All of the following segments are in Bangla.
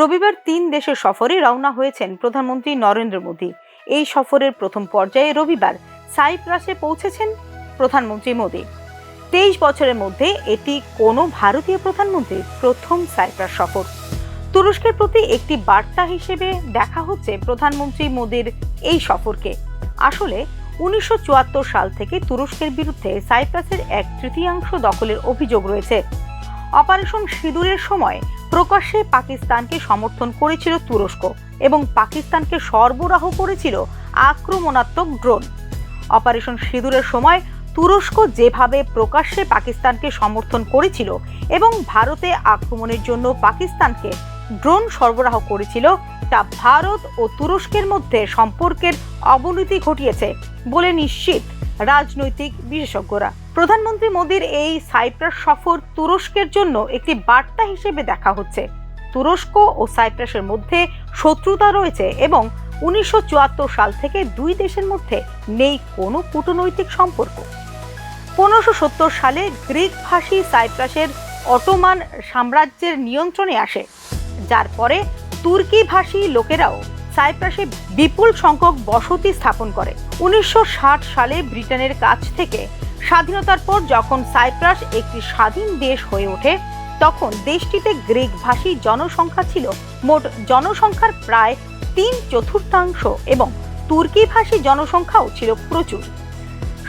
রবিবার তিন দেশের সফরে রওনা হয়েছেন প্রধানমন্ত্রী নরেন্দ্র মোদী। এই সফরের প্রথম পর্যায়ে রবিবার সাইপ্রাসে পৌঁছেছেন প্রধানমন্ত্রী মোদী। তেইশ বছরের মধ্যে এটি কোনো ভারতীয় প্রধানমন্ত্রীর প্রথম সাইপ্রাস সফর। তুরস্কের প্রতি একটি বার্তা হিসেবে দেখা হচ্ছে প্রধানমন্ত্রী মোদীর এই সফরকে। আসলে উনিশশো চুয়াত্তর সাল থেকে তুরস্কের বিরুদ্ধে সাইপ্রাসের এক তৃতীয়াংশ দখলের অভিযোগ রয়েছে। অপারেশন সিঁদুরের সময় প্রকাশ্যে পাকিস্তানকে সমর্থন করেছিল তুরস্ক এবং পাকিস্তানকে সরবরাহ করেছিল আক্রমণাত্মক ড্রোন। অপারেশন সিঁদুরের সময় তুরস্ক যেভাবে প্রকাশ্যে পাকিস্তানকে সমর্থন করেছিল এবং ভারতে আক্রমণের জন্য পাকিস্তানকে ড্রোন সরবরাহ করেছিল, তা ভারত ও তুরস্কের মধ্যে সম্পর্কের অবনতি ঘটিয়েছে বলে নিশ্চিত। রাজনৈতিক বিশেষজ্ঞরা। প্রধানমন্ত্রী মোদীর এই সাইপ্রাস সফর তুরস্কের জন্য একটি বার্তা হিসেবে দেখা হচ্ছে। তুরস্ক ও সাইপ্রাসের মধ্যে শত্রুতা রয়েছে এবং উনিশশো চুয়াত্তর সাল থেকে দুই দেশের মধ্যে নেই কোনো কূটনৈতিক সম্পর্ক। পনেরোশো সালে গ্রিক ভাষী সাইপ্রাসের অটোমান সাম্রাজ্যের নিয়ন্ত্রণে আসে। যার পরে তুর্কি ভাষী লোকেরাও সাইপ্রাসে বিপুল সংখ্যক বসতি স্থাপন করে। উনিশশো ষাট সালে ব্রিটেনের কাছ থেকে স্বাধীনতার পর যখন সাইপ্রাস একটি স্বাধীন দেশ হয়ে ওঠে, তখন দেশটিতে গ্রিক ভাষী জনসংখ্যা ছিল মোট জনসংখ্যার প্রায় তিন চতুর্থাংশ এবং তুর্কি ভাষী জনসংখ্যাও ছিল প্রচুর।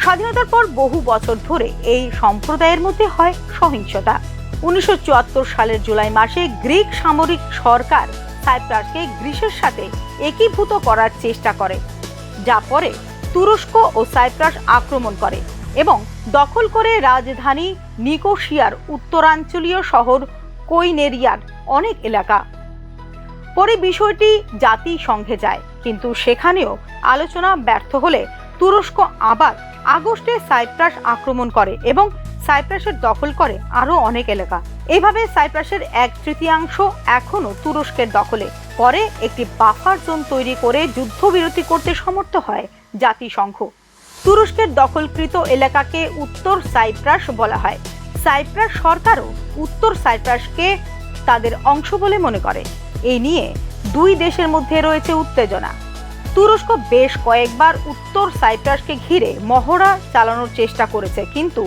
স্বাধীনতার পর বহু বছর ধরে এই সম্প্রদায়ের মধ্যে হয় সহিংসতা। উনিশশো চুয়াত্তর সালের জুলাই মাসে গ্রিক সামরিক সরকার সাইপ্রাসকে গ্রিসের সাথে একীভূত করার চেষ্টা করে, যা পরে তুরস্ক ও সাইপ্রাস আক্রমণ করে এবং দখল করে রাজধানী নিকোশিয়ার উত্তরাঞ্চলীয় শহর কৈনেরিয়ার অনেক এলাকা। পরে বিষয়টি জাতিসংঘে যায়, কিন্তু সেখানেও আলোচনা ব্যর্থ হলে তুরস্ক আবার আগস্টে সাইপ্রাস আক্রমণ করে এবং সাইপ্রাসের দখল করে আরও অনেক এলাকা। এভাবে সাইপ্রাসের এক তৃতীয়াংশ এখনও তুরস্কের দখলে। পরে একটি বাফার জোন তৈরি করে যুদ্ধবিরতি করতে সমর্থ হয় জাতিসংঘ। তুরস্কের দখলকৃত এলাকাকে উত্তর সাইপ্রাস বলা হয়। সাইপ্রাস সরকারও উত্তর সাইপ্রাসকে তাদের অংশ বলে মনে করে। এই নিয়ে দুই দেশের মধ্যে রয়েছে উত্তেজনা। তুরস্ক বেশ কয়েকবার উত্তর সাইপ্রাসকে ঘিরে মহড়া চালানোর চেষ্টা করেছে, কিন্তু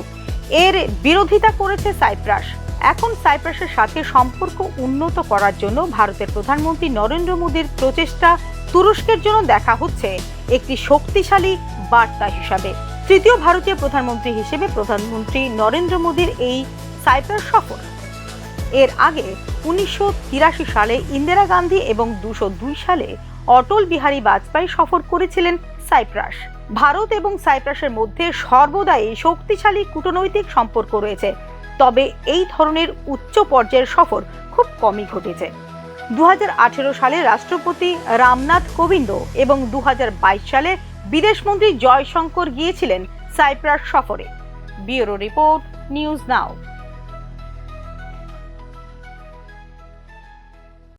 এর বিরোধিতা করেছে সাইপ্রাস। এখন সাইপ্রাসের সাথে সম্পর্ক উন্নত করার জন্য ভারতের প্রধানমন্ত্রী নরেন্দ্র মোদীর প্রচেষ্টা তুরস্কের জন্য দেখা হচ্ছে একটি শক্তিশালী বার্তা হিসাবে। তৃতীয় ভারতীয় প্রধানমন্ত্রী হিসেবে প্রধানমন্ত্রী নরেন্দ্র মোদীর এই সাইপ্রাস সফর। এর আগে উনিশশো তিরাশি সালে ইন্দিরা গান্ধী এবং দুশো সালে অটল বিহারী বাজপেয়ী সফর করেছিলেন সাইপ্রাস। ভারত এবং সাইপ্রাসের মধ্যে সর্বদাই শক্তিশালী কূটনৈতিক সম্পর্ক রয়েছে। তবে এই ধরনের উচ্চ পর্যায়ের সফর খুব কমই ঘটেছে। দু হাজার আঠেরো সালে রাষ্ট্রপতি রামনাথ কোবিন্দ এবং দু হাজার বাইশ সালে বিদেশমন্ত্রী জয়শঙ্কর গিয়েছিলেন সাইপ্রাস সফরে। Bureau report, news now.